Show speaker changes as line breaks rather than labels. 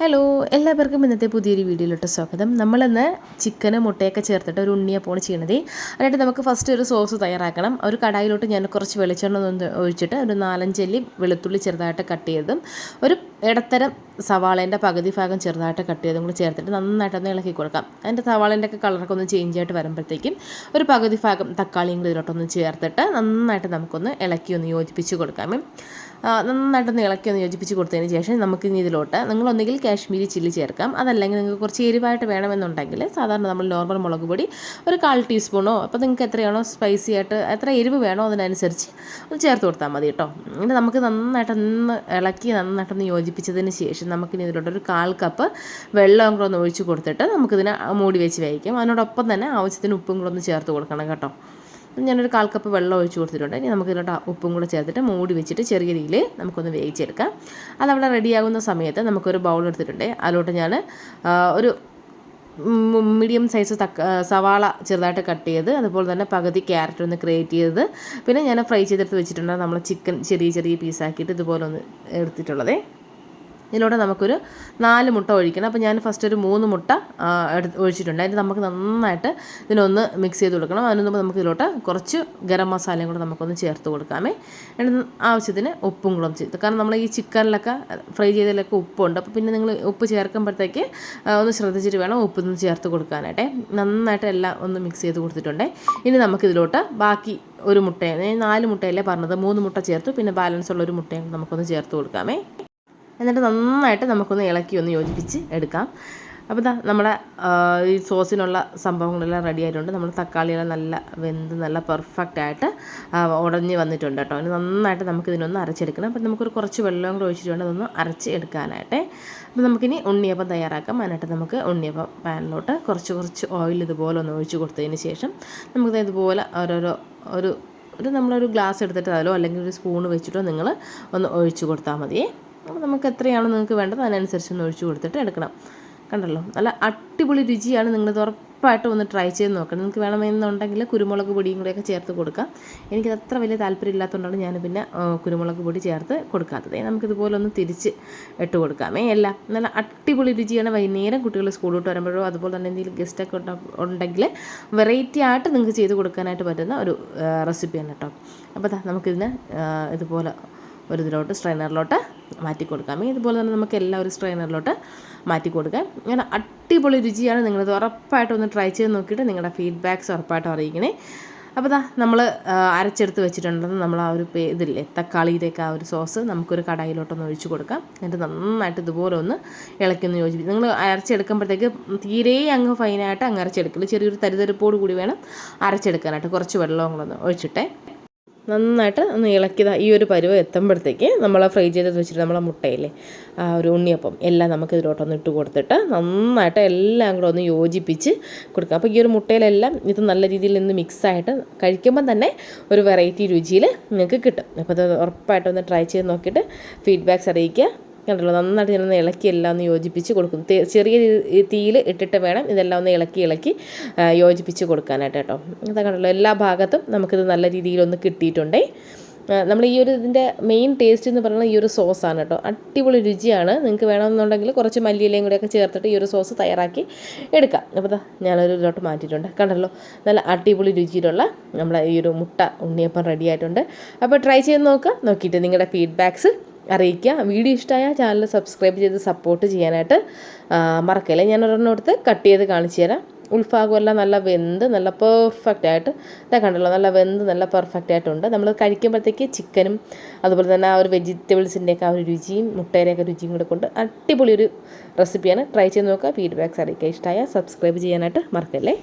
Hello എല്ലാവർക്കും ഇന്നത്തെ പുതിയൊരു വീഡിയോയിലോട്ട് സ്വാഗതം. നമ്മളിന്ന് ചിക്കന് മുട്ടയൊക്കെ ചേർത്തിട്ട് ഒരു ഉണ്ണിയപ്പമാണ് ചെയ്യണത്. അതിനായിട്ട് നമുക്ക് ഫസ്റ്റ് ഒരു സോസ് തയ്യാറാക്കണം. ഒരു കടായിലോട്ട് ഞാൻ കുറച്ച് വെളിച്ചെണ്ണ ഒന്ന് ഒഴിച്ചിട്ട് ഒരു നാലഞ്ചല്ലി വെളുത്തുള്ളി ചെറുതായിട്ട് കട്ട് ചെയ്തതും ഒരു ഇടത്തരം സവാളേന്റെ പകുതി ഭാഗം ചെറുതായിട്ട് കട്ട് ചെയ്തും കൂടി ചേർത്തിട്ട് നന്നായിട്ടൊന്ന് ഇളക്കി കൊടുക്കാം. അതിന്റെ സവാളേന്റെ ഒക്കെ കളറൊക്കെ ഒന്ന് ചേഞ്ച് ആയിട്ട് വരുമ്പോഴത്തേക്കും ഒരു പകുതി ഭാഗം തക്കാളിയും കൂടി ഇതിലോട്ടൊന്ന് ചേർത്തിട്ട് നന്നായിട്ട് നമുക്കൊന്ന് ഇളക്കി ഒന്ന് യോജിപ്പിച്ച് കൊടുക്കാം. നന്നായിട്ടൊന്ന് ഇളക്കി ഒന്ന് യോജിപ്പിച്ച് കൊടുത്തതിന് ശേഷം നമുക്ക് ഇനി ഇതിലോട്ട് നിങ്ങളൊന്നുകിൽ കാശ്മീരി ചില്ലി ചേർക്കാം. അതല്ലെങ്കിൽ നിങ്ങൾക്ക് കുറച്ച് എരിവായിട്ട് വേണമെന്നുണ്ടെങ്കിൽ സാധാരണ നമ്മൾ നോർമൽ മുളക് പൊടി ഒരു കാൽ ടീസ്പൂണോ അപ്പോൾ നിങ്ങൾക്ക് എത്രയാണോ സ്പൈസി ആയിട്ട് എത്ര എരിവ് വേണോ അതിനനുസരിച്ച് ഒന്ന് ചേർത്ത് കൊടുത്താൽ മതി കേട്ടോ. എന്നിട്ട് നമുക്ക് നന്നായിട്ടൊന്ന് ഇളക്കി നന്നായിട്ടൊന്ന് യോജിപ്പിച്ചതിന് ശേഷം നമുക്കിനി ഇതിലോട്ട് ഒരു കാൽ കപ്പ് വെള്ളം കൂടെ ഒന്ന് ഒഴിച്ച് കൊടുത്തിട്ട് നമുക്കിതിനെ മൂടി വെച്ച് വേവിക്കാം. അതിനോടൊപ്പം തന്നെ ആവശ്യത്തിന് ഉപ്പും കൂടെ ഒന്ന് ചേർത്ത് കൊടുക്കണം കേട്ടോ. ഞാനൊരു കാൽ കപ്പ് വെള്ളം ഒഴിച്ച് കൊടുത്തിട്ടുണ്ട്. ഇനി നമുക്ക് ഇതിലോട്ട് ഉപ്പും കൂടെ ചേർത്തിട്ട് മൂടി വെച്ചിട്ട് ചെറിയ രീതിയിൽ നമുക്കൊന്ന് വേവിച്ചെടുക്കാം. അതവിടെ റെഡിയാകുന്ന സമയത്ത് നമുക്കൊരു ബൗൾ എടുത്തിട്ടുണ്ട്. അതിലോട്ട് ഞാൻ ഒരു മീഡിയം സൈസ് തക്ക സവാള ചെറുതായിട്ട് കട്ട് ചെയ്ത് അതുപോലെ തന്നെ പകുതി ക്യാരറ്റ് ഒന്ന് ക്രിയേറ്റ് ചെയ്തത്. പിന്നെ ഞാൻ ഫ്രൈ ചെയ്തെടുത്ത് വെച്ചിട്ടുണ്ട്. നമ്മൾ ചിക്കൻ ചെറിയ ചെറിയ പീസാക്കിയിട്ട് ഇതുപോലെ ഒന്ന് എടുത്തിട്ടുള്ളത്. ഇതിലൂടെ നമുക്കൊരു നാല് മുട്ട ഒഴിക്കണം. അപ്പോൾ ഞാൻ ഫസ്റ്റ് ഒരു മൂന്ന് മുട്ട എടുത്ത് ഒഴിച്ചിട്ടുണ്ട്. അതിന് നമുക്ക് നന്നായിട്ട് ഇതിനൊന്ന് മിക്സ് ചെയ്ത് കൊടുക്കണം. അതിന് മുമ്പ് നമുക്ക് ഇതിലോട്ട് കുറച്ച് ഗരം മസാലയും കൂടെ നമുക്കൊന്ന് ചേർത്ത് കൊടുക്കാമേ. ആവശ്യത്തിന് ഉപ്പും കൂടെ ചേർത്ത് കാരണം നമ്മൾ ഈ ചിക്കനിലൊക്കെ ഫ്രൈ ചെയ്തതിലൊക്കെ ഉപ്പുണ്ട്. അപ്പോൾ പിന്നെ നിങ്ങൾ ഉപ്പ് ചേർക്കുമ്പോഴത്തേക്ക് ഒന്ന് ശ്രദ്ധിച്ചിട്ട് വേണം ഉപ്പ് ഒന്ന് ചേർത്ത് കൊടുക്കാനായിട്ടെ. നന്നായിട്ട് എല്ലാം ഒന്ന് മിക്സ് ചെയ്ത് കൊടുത്തിട്ടുണ്ട്. ഇനി നമുക്കിതിലോട്ട് ബാക്കി ഒരു മുട്ട നാല് മുട്ടയല്ലേ പറഞ്ഞത് മൂന്ന് മുട്ട ചേർത്തു. പിന്നെ ബാലൻസ് ഉള്ള ഒരു മുട്ടയും നമുക്കൊന്ന് ചേർത്ത് കൊടുക്കാമേ. എന്നിട്ട് നന്നായിട്ട് നമുക്കൊന്ന് ഇളക്കി ഒന്ന് യോജിപ്പിച്ച് എടുക്കാം. അപ്പോൾ ഇതാ നമ്മുടെ ഈ സോസിനുള്ള സംഭവങ്ങളെല്ലാം റെഡി ആയിട്ടുണ്ട്. നമ്മൾ തക്കാളിയെല്ലാം നല്ല വെന്ത് നല്ല പെർഫെക്റ്റ് ആയിട്ട് ഉടഞ്ഞ് വന്നിട്ടുണ്ട് കേട്ടോ. അതിന് നന്നായിട്ട് നമുക്ക് ഇതിനൊന്ന് അരച്ചെടുക്കണം. അപ്പോൾ നമുക്കൊരു കുറച്ച് വെള്ളം കൂടെ ഒഴിച്ചിട്ട് അതൊന്ന് അരച്ച് എടുക്കാനായിട്ട്. അപ്പോൾ നമുക്കിനി ഉണ്ണിയപ്പം തയ്യാറാക്കാം. അതിനായിട്ട് നമുക്ക് ഉണ്ണിയപ്പം പാനിലോട്ട് കുറച്ച് കുറച്ച് ഓയിൽ ഇതുപോലെ ഒന്ന് ഒഴിച്ച് കൊടുത്തതിന് ശേഷം നമുക്ക് ഇതുപോലെ ഓരോരോ ഒരു ഒരു നമ്മളൊരു ഗ്ലാസ് എടുത്തിട്ട് അതിലോ അല്ലെങ്കിൽ ഒരു സ്പൂൺ വെച്ചിട്ടോ നിങ്ങൾ ഒന്ന് ഒഴിച്ച് കൊടുത്താൽ മതിയേ. അപ്പോൾ നമുക്ക് എത്രയാണോ നിങ്ങൾക്ക് വേണ്ടത് അതിനനുസരിച്ച് ഒന്ന് ഒഴിച്ചു കൊടുത്തിട്ട് എടുക്കണം. കണ്ടല്ലോ? നല്ല അടിപൊളി രുചിയാണ്. നിങ്ങൾ ഉറപ്പായിട്ടും ഒന്ന് ട്രൈ ചെയ്ത് നോക്കണം. നിങ്ങൾക്ക് വേണമെന്നുണ്ടെങ്കിൽ കുരുമുളക് പൊടിയും കൂടെയൊക്കെ ചേർത്ത് കൊടുക്കാം. എനിക്കത് അത്ര വലിയ താല്പര്യം ഇല്ലാത്തതുകൊണ്ടാണ് ഞാൻ പിന്നെ കുരുമുളക് പൊടി ചേർത്ത് കൊടുക്കാത്തത്. നമുക്കിതുപോലെ ഒന്ന് തിരിച്ച് ഇട്ട് കൊടുക്കാമേ. എല്ലാം നല്ല അടിപൊളി രുചിയാണ്. വൈകുന്നേരം കുട്ടികൾ സ്കൂളിലോട്ട് വരുമ്പോഴോ അതുപോലെ തന്നെ എന്തെങ്കിലും ഗസ്റ്റൊക്കെ ഉണ്ടെങ്കിൽ വെറൈറ്റി ആയിട്ട് നിങ്ങൾക്ക് ചെയ്ത് കൊടുക്കാനായിട്ട് പറ്റുന്ന ഒരു റെസിപ്പിയാണ് കേട്ടോ. അപ്പോൾ നമുക്കിതിന് ഇതുപോലെ ഒരു ഇതിലോട്ട് സ്ട്രെയിനറിലോട്ട് മാറ്റി കൊടുക്കാം ഇതുപോലെ തന്നെ നമുക്ക് എല്ലാം ഒരു സ്ട്രെയിനറിലോട്ട് മാറ്റി കൊടുക്കാം ഇങ്ങനെ അടിപൊളി രുചിയാണ്. നിങ്ങളിത് ഉറപ്പായിട്ട് ഒന്ന് ട്രൈ ചെയ്ത് നോക്കിയിട്ട് നിങ്ങളുടെ ഫീഡ്ബാക്ക്സ് ഉറപ്പായിട്ട് അറിയിക്കണേ. അപ്പോൾ ദാ നമ്മൾ അരച്ചെടുത്ത് വെച്ചിട്ടുണ്ടെന്ന് നമ്മൾ ആ ഒരു ഇതില്ലേ തക്കാളിയിലേക്ക് ആ ഒരു സോസ് നമുക്കൊരു കടായിലോട്ടൊന്ന് ഒഴിച്ച് കൊടുക്കാം. എന്നിട്ട് നന്നായിട്ട് ഇതുപോലെ ഒന്ന് ഇളക്കുന്ന യോജിപ്പിക്കും നിങ്ങൾ അരച്ചെടുക്കുമ്പോഴത്തേക്ക് തീരെ അങ്ങ് ഫൈനായിട്ട് അങ്ങ് അരച്ചെടുക്കില്ല ചെറിയൊരു തരിതരിപ്പോട് കൂടി വേണം അരച്ചെടുക്കാനായിട്ട്. കുറച്ച് വെള്ളവും കൂടെ ഒന്ന് ഒഴിച്ചിട്ടേ. നന്നായിട്ട് ഒന്ന് ഇളക്കിയത് ഈ ഒരു പരുവ എത്തുമ്പോഴത്തേക്ക് നമ്മൾ ഫ്രൈ ചെയ്ത് വെച്ചിട്ട് നമ്മളെ മുട്ടയില്ലേ ആ ഒരു ഉണ്ണിയപ്പം എല്ലാം നമുക്ക് ഇതിലോട്ടൊന്ന് ഇട്ട് കൊടുത്തിട്ട് നന്നായിട്ട് എല്ലാം കൂടെ ഒന്ന് യോജിപ്പിച്ച് കൊടുക്കുക അപ്പോൾ ഈ ഒരു മുട്ടയിലെല്ലാം ഇത് നല്ല രീതിയിൽ നിന്ന് മിക്സായിട്ട് കഴിക്കുമ്പം തന്നെ ഒരു വെറൈറ്റി രുചിയിൽ നിങ്ങൾക്ക് കിട്ടും. അപ്പോൾ അത് ഉറപ്പായിട്ടൊന്ന് ട്രൈ ചെയ്ത് നോക്കിയിട്ട് ഫീഡ്ബാക്ക്സ് അറിയിക്കുക. കണ്ടല്ലോ? നന്നായിട്ട് ഞാനൊന്ന് ഇളക്കി എല്ലാം ഒന്ന് യോജിപ്പിച്ച് കൊടുക്കും. ചെറിയ തീയിൽ ഇട്ടിട്ട് വേണം ഇതെല്ലാം ഒന്ന് ഇളക്കി ഇളക്കി യോജിപ്പിച്ച് കൊടുക്കാനായിട്ട് കേട്ടോ. ഇതാ കണ്ടല്ലോ? എല്ലാ ഭാഗത്തും നമുക്കിത് നല്ല രീതിയിലൊന്ന് കിട്ടിയിട്ടുണ്ടേ. നമ്മൾ ഈ ഒരു ഇതിന്റെ മെയിൻ ടേസ്റ്റ് എന്ന് പറയുന്നത് ഈ ഒരു സോസാണ് കേട്ടോ. അടിപൊളി രുചിയാണ്. നിങ്ങൾക്ക് വേണമെന്നുണ്ടെങ്കിൽ കുറച്ച് മല്ലിയിലയും കൂടെയൊക്കെ ചേർത്തിട്ട് ഈ ഒരു സോസ് തയ്യാറാക്കി എടുക്കാം. അപ്പോൾ ഞാനൊരു ഇതിലോട്ട് മാറ്റിയിട്ടുണ്ട്. കണ്ടല്ലോ? നല്ല അടിപൊളി രുചിയിലുള്ള നമ്മളെ ഈ ഒരു മുട്ട ഉണ്ണിയപ്പം റെഡി ആയിട്ടുണ്ട്. അപ്പോൾ ട്രൈ ചെയ്ത് നോക്കുക. നോക്കിയിട്ട് നിങ്ങളുടെ ഫീഡ്ബാക്ക്സ് അറിയിക്കുക. വീഡിയോ ഇഷ്ടമായ ചാനൽ സബ്സ്ക്രൈബ് ചെയ്ത് സപ്പോർട്ട് ചെയ്യാനായിട്ട് മറക്കല്ലേ? ഞാൻ ഒരെണ്ണം എടുത്ത് കട്ട് ചെയ്ത് കാണിച്ചു തരാം. ഉൾഭാഗമെല്ലാം നല്ല വെന്ത് നല്ല പെർഫെക്റ്റ് ആയിട്ട് ഇതാ കണ്ടല്ലോ നല്ല വെന്ത് നല്ല പെർഫെക്റ്റ് ആയിട്ടുണ്ട്. നമ്മൾ കഴിക്കുമ്പോഴത്തേക്ക് ചിക്കനും അതുപോലെ തന്നെ ആ ഒരു വെജിറ്റബിൾസിന്റെയൊക്കെ ആ ഒരു രുചിയും മുട്ടയുടെയൊക്കെ രുചിയും കൂടെ കൊണ്ട് അടിപൊളി ഒരു റെസിപ്പിയാണ് ട്രൈ ചെയ്ത് നോക്കുക. ഫീഡ്ബാക്ക്സ് അറിയിക്കുക. ഇഷ്ടമായ സബ്സ്ക്രൈബ് ചെയ്യാനായിട്ട് മറക്കല്ലേ?